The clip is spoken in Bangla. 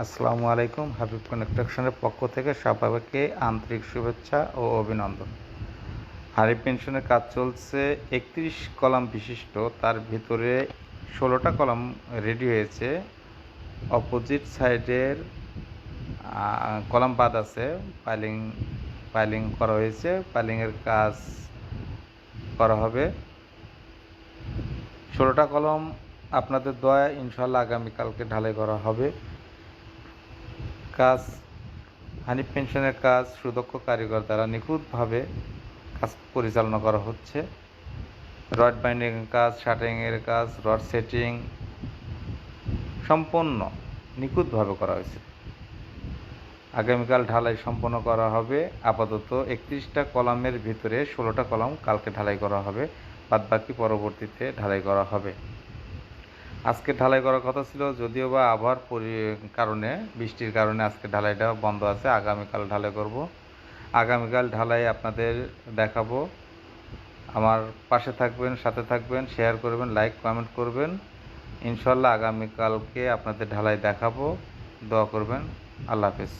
আসসালামু আলাইকুম, হাবিব কনস্ট্রাকশনের পক্ষ থেকে সবাইকে আন্তরিক শুভেচ্ছা ও অভিনন্দন। হারি পেনশনের কাজ চলছে, একত্রিশ কলাম বিশিষ্ট, তার ভিতরে ষোলোটা কলাম রেডি হয়েছে। অপোজিট সাইডের কলাম বাদ আছে পাইলিং পাইলিং করা হয়েছে পাইলিংয়ের কাজ করা হবে। ষোলোটা কলম আপনাদের দয়া ইনশাল্লাহ আগামীকালকে ঢালাই করা হবে। কাজ, হানিফ পেনশনের কাজ, সুদক্ষ কারিগর দ্বারা নিখুঁতভাবে কাজ পরিচালনা করা হচ্ছে। রড বাইন্ডিং কাজ শাটারিংয়ের কাজ, রড সেটিং সম্পূর্ণ নিখুঁতভাবে করা হয়েছে। আগামীকাল ঢালাই সম্পন্ন করা হবে। আপাতত একত্রিশটা কলামের ভিতরে ষোলোটা কলাম কালকে ঢালাই করা হবে। বাদ বাকি পরবর্তীতে ঢালাই করা হবে। আজকে ঢালাই করার কথা ছিল, যদিও বা আবহাওয়ার কারণে, বৃষ্টির কারণে আজকে ঢালাইটা বন্ধ আছে, আগামীকাল ঢালাই করব। আগামীকাল ঢালাই আপনাদের দেখাবো। আমার পাশে থাকবেন, সাথে থাকবেন শেয়ার করবেন লাইক কমেন্ট করবেন। ইনশাল্লাহ আগামীকালকে আপনাদের ঢালাই দেখাবো। দোয়া করবেন। আল্লাহ হাফিজ।